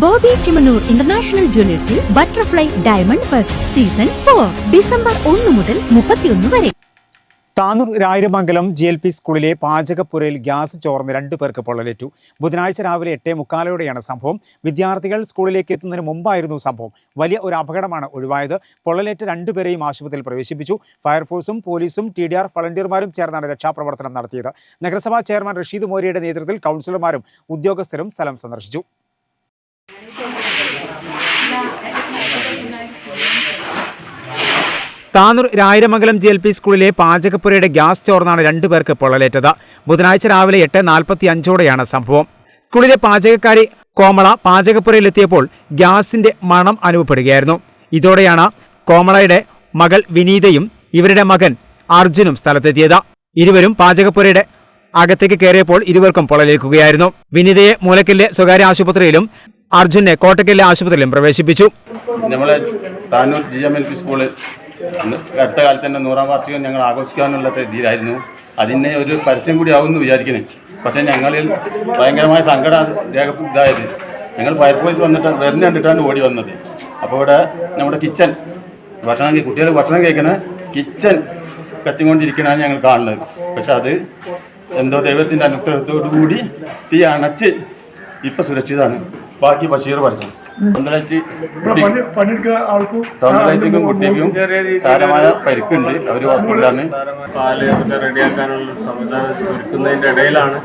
Bobby Chemmanur international ജ്വല്ലേഴ്സിൽ butterfly diamond first season for December ഒന്ന് മുതൽ മുപ്പത്തിയൊന്ന് വരെ. Tanur Rayaramangalam G L P സ്കൂളിലെ പാചകപ്പുരയിൽ ഗ്യാസ് ചോർന്ന് രണ്ടു പേർക്ക് പൊള്ളലേറ്റു. ബുധനാഴ്ച രാവിലെ എട്ടേ മുക്കാലോടെയാണ് സംഭവം. വിദ്യാർത്ഥികൾ സ്കൂളിലേക്ക് എത്തുന്നതിന് മുമ്പായിരുന്നു സംഭവം. വലിയ ഒരു അപകടമാണ് ഒഴിവായത്. പൊള്ളലേറ്റ രണ്ടുപേരെയും ആശുപത്രിയിൽ പ്രവേശിപ്പിച്ചു. ഫയർഫോഴ്സും പോലീസും ടി ഡി ആർ വളണ്ടിയർമാരും ചേർന്നാണ് രക്ഷാപ്രവർത്തനം നടത്തിയത്. നഗരസഭാ ചെയർമാൻ റഷീദ് മോരിയുടെ നേതൃത്വത്തിൽ കൗൺസിലർമാരും ഉദ്യോഗസ്ഥരും സ്ഥലം സന്ദർശിച്ചു. Tanur Rayiramangalam G L P സ്കൂളിലെ പാചകപ്പുരയുടെ ഗ്യാസ് ചോർന്നാണ് രണ്ടുപേർക്ക് പൊള്ളലേറ്റത്. ബുധനാഴ്ച രാവിലെ എട്ട് നാൽപ്പത്തി അഞ്ചോടെയാണ് സംഭവം. സ്കൂളിലെ പാചകക്കാരി കോമള പാചകപ്പുരയിലെത്തിയപ്പോൾ ഗ്യാസിന്റെ മണം അനുഭവപ്പെടുകയായിരുന്നു. ഇതോടെയാണ് കോമളയുടെ മകൾ വിനീതയും ഇവരുടെ മകൻ അർജുനും സ്ഥലത്തെത്തിയത്. ഇരുവരും പാചകപ്പുരയുടെ അകത്തേക്ക് കയറിയപ്പോൾ ഇരുവർക്കും പൊള്ളലേൽക്കുകയായിരുന്നു. വിനീതയെ മൂലക്കല്ലെ സ്വകാര്യ ആശുപത്രിയിലും അർജുനെ കോട്ടക്കല്ലെ ആശുപത്രിയിലും പ്രവേശിപ്പിച്ചു. നമ്മളെ Tanur G M L P സ്കൂളിൽ അടുത്ത കാലത്ത് തന്നെ നൂറാം വാർഷികം ഞങ്ങൾ ആഘോഷിക്കാനുള്ള രീതിയിലായിരുന്നു. അതിനെ ഒരു പരസ്യം കൂടി ആവുമെന്ന് വിചാരിക്കുന്നത് പക്ഷേ ഞങ്ങളിൽ ഭയങ്കരമായ സങ്കടം രേഖ ഇതായത്. ഞങ്ങൾ ഫയർഫോഴ്സ് വന്നിട്ട് വെറിന് കണ്ടിട്ടാണ് ഓടി വന്നത്. അപ്പോൾ ഇവിടെ നമ്മുടെ കിച്ചൺ ഭക്ഷണം കുട്ടികൾ ഭക്ഷണം കഴിക്കുന്ന കിച്ചൺ കത്തിക്കൊണ്ടിരിക്കണതാണ് ഞങ്ങൾ കാണുന്നത്. പക്ഷെ അത് എന്തോ ദൈവത്തിന്റെ അനുഗ്രഹത്തോടു കൂടി തീ അണച്ച് ഇപ്പം സുരക്ഷിതമാണ്. ബാക്കി ബഷീർ ആൾക്കും സൗന്ദര്യക്കും കുട്ടിക്കും സാരമായ പരിക്കുണ്ട്. അവർ ഹോസ്പിറ്റലാണ് പാൽ റെഡിയാക്കാനുള്ള സംവിധാനം ഒരുക്കുന്നതിന്റെ ഇടയിലാണ്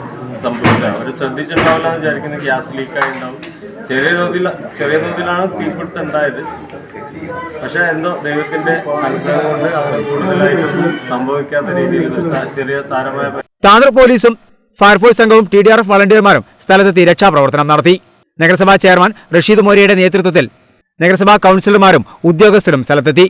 സംഭവിച്ചത്. അവർ ശ്രദ്ധിച്ചിട്ടുണ്ടാവില്ല എന്ന് വിചാരിക്കുന്നത് ഗ്യാസ് ലീക്കായി ഉണ്ടാവും ചെറിയ തോതിൽ ചെറിയ തോതിലാണ് തീപിടുത്തം ഉണ്ടായത്. പക്ഷേ എന്തോ ദൈവത്തിന്റെ അനുഗ്രഹം കൊണ്ട് അവർ കൂടുതലായിട്ട് സംഭവിക്കാത്ത രീതിയിൽ ചെറിയ സാരമായ താനൂർ പോലീസും ഫയർഫോഴ്സ് സംഘവും ടി ഡി ആർ എഫ് വളണ്ടിയർമാരും സ്ഥലത്തെത്തി രക്ഷാപ്രവർത്തനം നടത്തി. നഗരസഭാ ചെയർമാൻ റഷീദ് മോരിയുടെ നേതൃത്വത്തിൽ നഗരസഭാ കൗൺസിലർമാരും ഉദ്യോഗസ്ഥരും സ്ഥലത്തെത്തി.